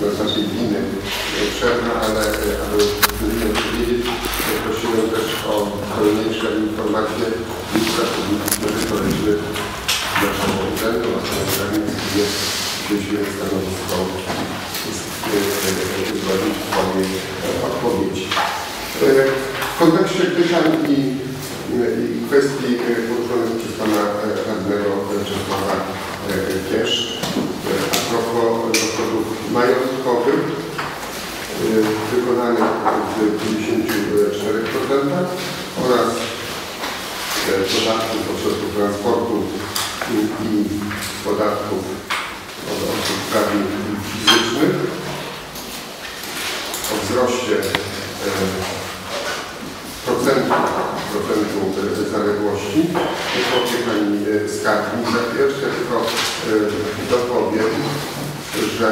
z naszej winy e, przerwa, ale e, aby odpowiedzieć, e, prosiłem też o pełniejsze informacje i pracowników merytorycznych naszego urzędu, a przynajmniej nie wzięliśmy stanowisko złożyć Pani odpowiedzi. E, W kontekście pytań i, i kwestii e, poruszonych przez Pana e, radnego Czesława e, Kiesz e, a propos dochodów majątkowych e, wykonanych w 54% oraz e, podatków od środków transportu i, i podatków od osób prawnych i fizycznych o wzroście e, procentu, procentu e, zaległości. Powie Pani e, Skarbnik. Za chwileczkę tylko e, dopowiem, że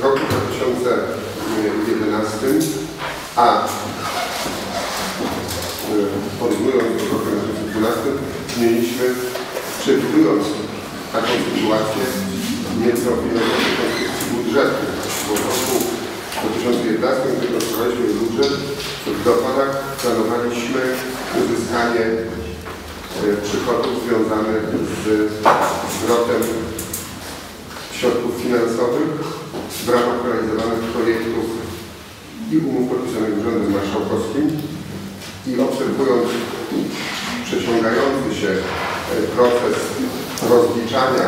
w roku 2011, a e, porównując do roku 2012, mieliśmy, przewidując taką sytuację, nieco wielokrotnie konstrukcji budżetu, bo w roku 2011, gdy rozpoczęliśmy budżet, w dochodach planowaliśmy uzyskanie e, przychodów związanych z zwrotem środków finansowych w ramach realizowanych projektów i umów podpisanych Urzędem Marszałkowskim i obserwując się e, proces rozliczania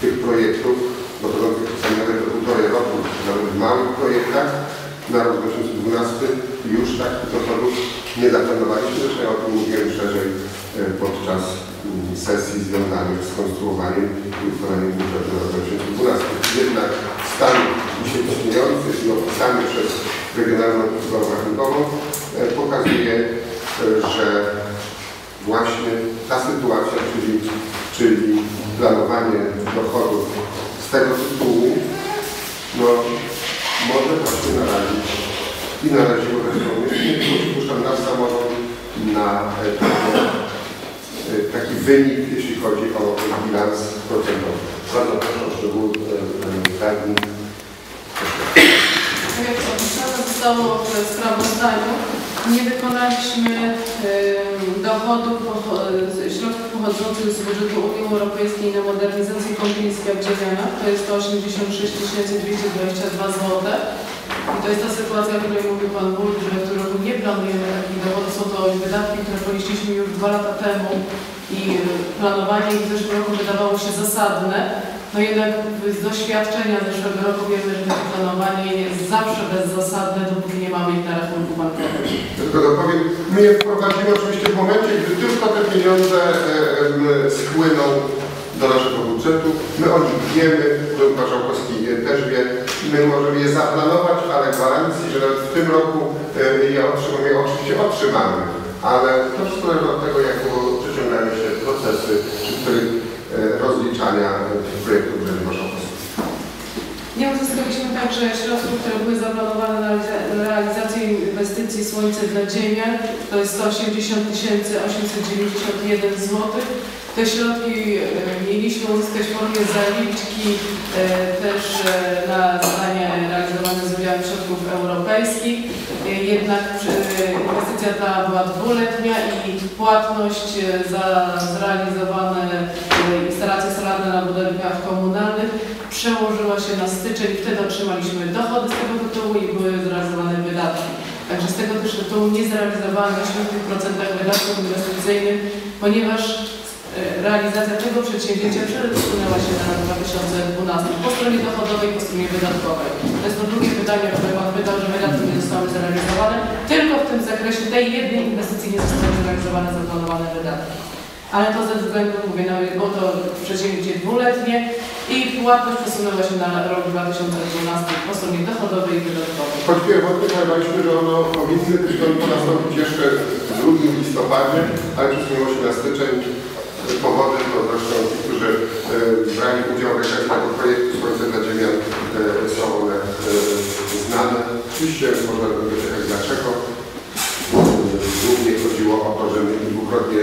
tych projektów, dochodzących czasami nawet do półtorej roku, nawet w małych projektach, na rok 2012 już takich dochodów nie zaplanowaliśmy, zresztą ja o tym mówiłem szerzej e, podczas mm, sesji związanych z konstruowaniem i uchwalaniem budżetu na rok 2012. Jednak stan dzisiaj istniejący i opisany przez Regionalną Izbę Rachunkową pokazuje, e, że właśnie ta sytuacja, czyli, czyli planowanie dochodów z tego tytułu, no, może właśnie narazić i naraziło zresztą nie przypuszczam samorząd na e, taki, e, taki wynik, jeśli chodzi o bilans procentowy. Bardzo proszę o szczegóły e, Pani jak opisane zostało w sprawozdaniu, nie wykonaliśmy em, dochodów, z środków pochodzących z budżetu Unii Europejskiej na modernizację kąpieli Skarbdziemiana. To jest to 86 222 zł. I to jest ta sytuacja, o której mówił Pan Wójt, że w nie planujemy takich dochodów. Są to wydatki, które ponieśliśmy już dwa lata temu i e, planowanie ich w zeszłym roku wydawało się zasadne. No jednak z doświadczenia zeszłego roku wiemy, że takie planowanie jest zawsze bezzasadne, dopóki nie mamy ich na rachunku bankowym. Tylko dopowiem, my je wprowadzimy oczywiście w momencie, gdy tylko te pieniądze e, spłyną do naszego budżetu. My o nich wiemy, Urząd Marszałkowski też wie. My możemy je zaplanować, ale gwarancji, że nawet w tym roku e, je otrzymamy, je oczywiście otrzymamy. Ale to wszystko zależy od tego, jak było przeciągają się procesy tryb e, rozliczania e, projektów Urzędu Marszałkowskiego. Nie uzyskaliśmy także środków, które były zaplanowane na realiza- realizację inwestycji Słońce dla Ziemian. To jest 180 891 zł. Te środki e, mieliśmy uzyskać w formie zaliczki e, też e, na zadania realizowane z udziałem środków europejskich. E, Jednak e, inwestycja ta była dwuletnia i płatność e, za zrealizowane e, instalacje solarne na budynkach komunalnych przełożyła się na styczeń. Wtedy otrzymaliśmy dochody z tego tytułu i były zrealizowane wydatki. Także z tego też tytułu nie tych procentach wydatków inwestycyjnych, ponieważ e, realizacja tego przedsięwzięcia przesunęła się na rok 2012 po stronie dochodowej i po stronie wydatkowej. To jest to drugie pytanie, o które Pan pytał, że wydatki nie zostały zrealizowane. Tylko w tym zakresie tej jednej inwestycji nie zostały zrealizowane zaplanowane wydatki. Ale to ze względu, mówię, no, było to przedsięwzięcie dwuletnie i płatność przesunęła się na rok 2012 po stronie dochodowej i wydatkowej. Choć pierwotnie planowaliśmy, że ono powinny być to nastąpić jeszcze w drugim listopadzie, ale przesunęło się na styczeń. Powody to zresztą którzy e, brali udział w realizacji tego projektu Słońce dla Ziemian e, są one e, znane. Oczywiście można by dociekać dlaczego. E, Głównie chodziło o to, że my dwukrotnie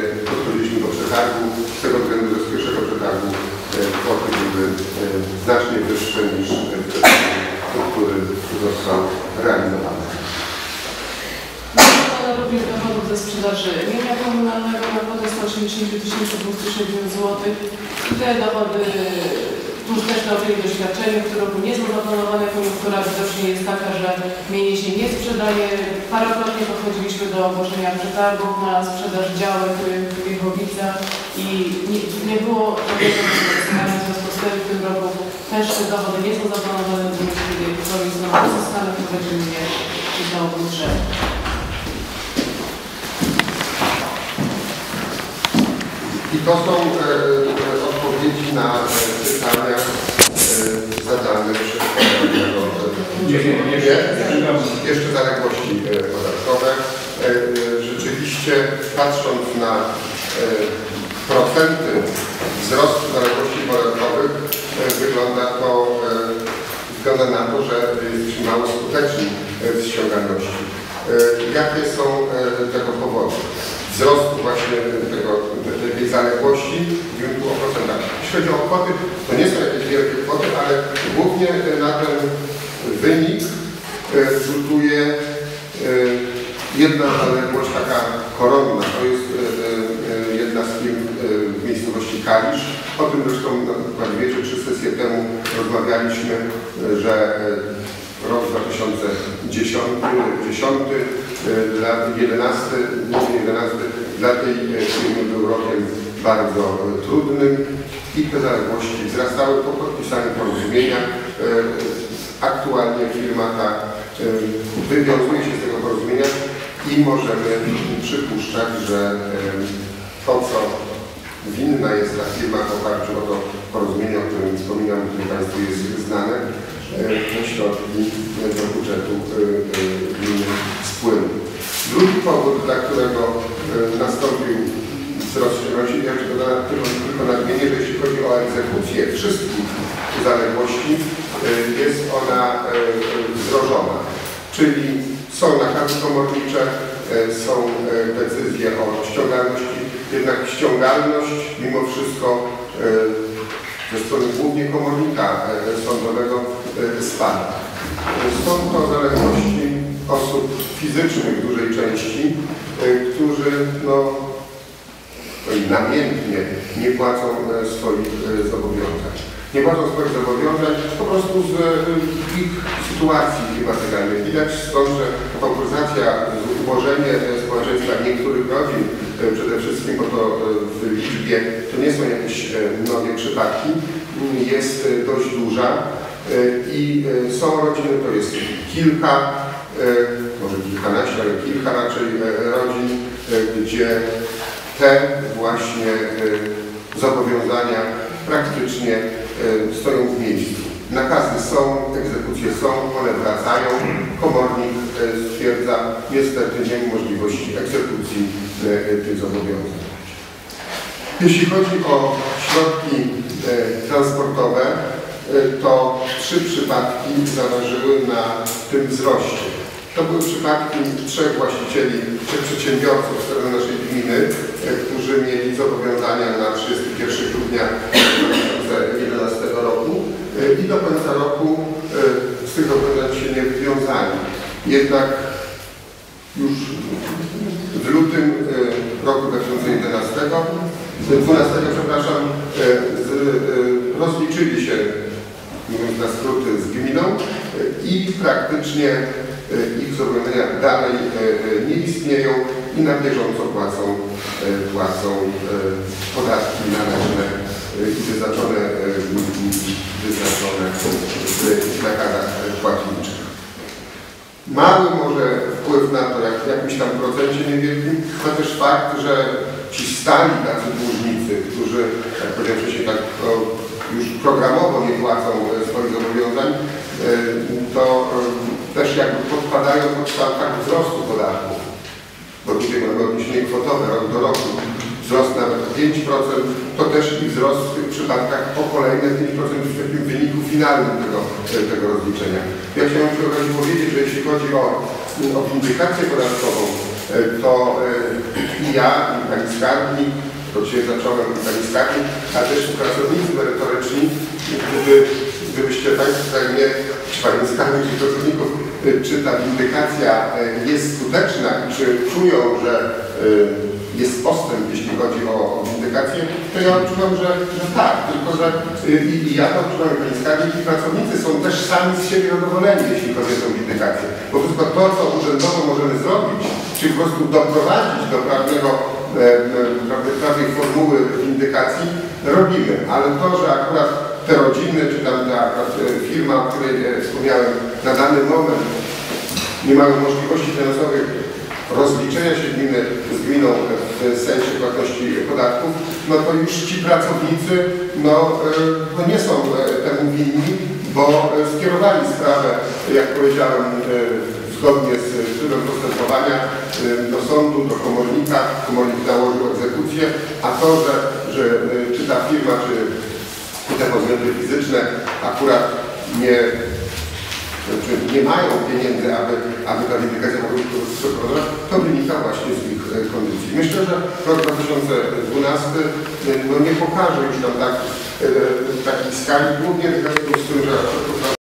sprzedaży mienia komunalnego na kwotę 180 207 zł. I te dochody, tu też w tym roku nie są zaplanowane. Koniunktura widocznie jest taka, że mienie się nie sprzedaje. Parokrotnie podchodziliśmy do ogłoszenia przetargów na sprzedaż działek w Wiechowicach i nie, nie było zainteresowania w związku z tym roku też te dochody nie są zaplanowane, więc kiedy któryś znowu uzyskane, to będziemy je czytał budżet. I to są e, e, odpowiedzi na e, pytania zadane przez jeszcze, zaległości podatkowe. Rzeczywiście patrząc na procenty wzrostu zaległości podatkowych wygląda to wygląda na to, że jesteśmy mało skuteczni w ściągalności. Jakie są tego powody? Wzrostu właśnie tego, tej- zaległości mówimy tu o. Jeśli chodzi o kwoty, to nie są jakieś wielkie kwoty, ale głównie na ten wynik e, rzutuje e, jedna zaległość taka koronna. To jest e, jedna z firm w miejscowości Kalisz. O tym zresztą na przykład wiecie, trzy sesje temu rozmawialiśmy, że rok 2010, 10, e, dla 11, głównie 11 dla tej e, firmy był rokiem bardzo e, trudnym i te zaległości wzrastały po podpisaniu porozumienia. E, Aktualnie firma ta wywiązuje się z tego porozumienia i możemy przypuszczać, że to, co winna jest ta firma w oparciu o to porozumienie, o którym wspominam, które Państwu jest znane, środki do budżetu e, e, gminy spłyną. Drugi powód, dla którego e, nastąpił wzrost ściągalności, ja tylko, na- tylko, nadmienię, że jeśli chodzi o egzekucję wszystkich zaległości, e, jest ona e, e, wdrożona. Czyli są nakazy komornicze, e, są e, decyzje o ściągalności, jednak ściągalność mimo wszystko e, ze strony głównie komornika e, sądowego spada. E, Są to zaległości osób fizycznych w dużej części, e, którzy no, i namiętnie nie płacą e, swoich e, zobowiązań. Nie płacą swoich zobowiązań po prostu z e, ich sytuacji klimatycznej. Widać stąd, że konkursacja, ułożenie społeczeństwa niektórych rodzin, przede wszystkim, bo to w liczbie to nie są jakieś e, mnogie przypadki, jest dość duża i e, są rodziny, to jest kilka, e, może kilkanaście, ale kilka raczej e, rodzin, e, gdzie te właśnie e, zobowiązania praktycznie e, stoją w miejscu. Nakazy są, egzekucje są, one wracają. Komornik e, stwierdza niestety nie ma możliwości egzekucji e, tych zobowiązań. Jeśli chodzi o środki e, transportowe, e, to trzy przypadki zaważyły na tym wzroście. To były przypadki trzech właścicieli, trzech przedsiębiorców z terenu naszej gminy, e, którzy mieli zobowiązania na 31 grudnia 2011 roku e, i do końca roku e, z tych zobowiązań się nie wywiązali. Jednak już w lutym e, roku 2011, 12, przepraszam, e, z, e, rozliczyli się, mówiąc na skróty, z gminą e, i praktycznie e, ich zobowiązania dalej e, e, nie istnieją i na bieżąco płacą, płacą podatki należne i wyznaczone, wyznaczone w nakazach płatniczych. Mały może wpływ na to, jak w jakimś tam procencie niewielkim, ma też fakt, że ci stali tacy dłużnicy, którzy, jak powiedziałem wcześniej, tak o, już programowo nie płacą e, swoich zobowiązań, e, to e, też jakby podpadają pod tak wzrostu podatków. Bo tutaj mamy odniesienie kwotowe rok do roku. Wzrost nawet o 5%, to też i wzrost w tych przypadkach o kolejne 5% w wyniku finalnym tego, tego rozliczenia. Ja chciałem przy okazji powiedzieć, że jeśli chodzi o, o windykację podatkową, to e, i ja, i pani skarbnik, to dzisiaj zacząłem i pani skarbnik, a też pracownicy merytoryczni, gdyby, gdybyście Państwo tak mnie, czy pani skarbnik, czy pracowników, e, czy ta windykacja e, jest skuteczna i czy czują, że e, jest postęp, jeśli chodzi o, windykację, to ja odczuwam, że, że tak, tylko że i, i ja to odczuwam, jak pani i pracownicy są też sami z siebie zadowoleni, jeśli chodzi o tę windykację. Bo wszystko to, co urzędowo możemy zrobić, czyli po prostu doprowadzić do prawnego, e, e, prawnej, formuły windykacji, robimy. Ale to, że akurat te rodziny, czy tam ta firma, o której e, wspomniałem, na dany moment nie mają możliwości finansowych rozliczenia się gminy z gminą w sensie płatności podatków, no to już ci pracownicy no, no nie są temu winni, bo skierowali sprawę, jak powiedziałem, zgodnie z trybem postępowania do sądu, do komornika, komornik nałożył egzekucję, a to, że, że e, czy ta firma, czy te podmioty fizyczne akurat nie znaczy nie mają pieniędzy, aby, aby ta windykacja mogła być przeprowadzona, to wynika właśnie z ich e, kondycji. Myślę, że rok 2012 e, no, nie pokaże już nam tak, takiej skali, głównie z tym, że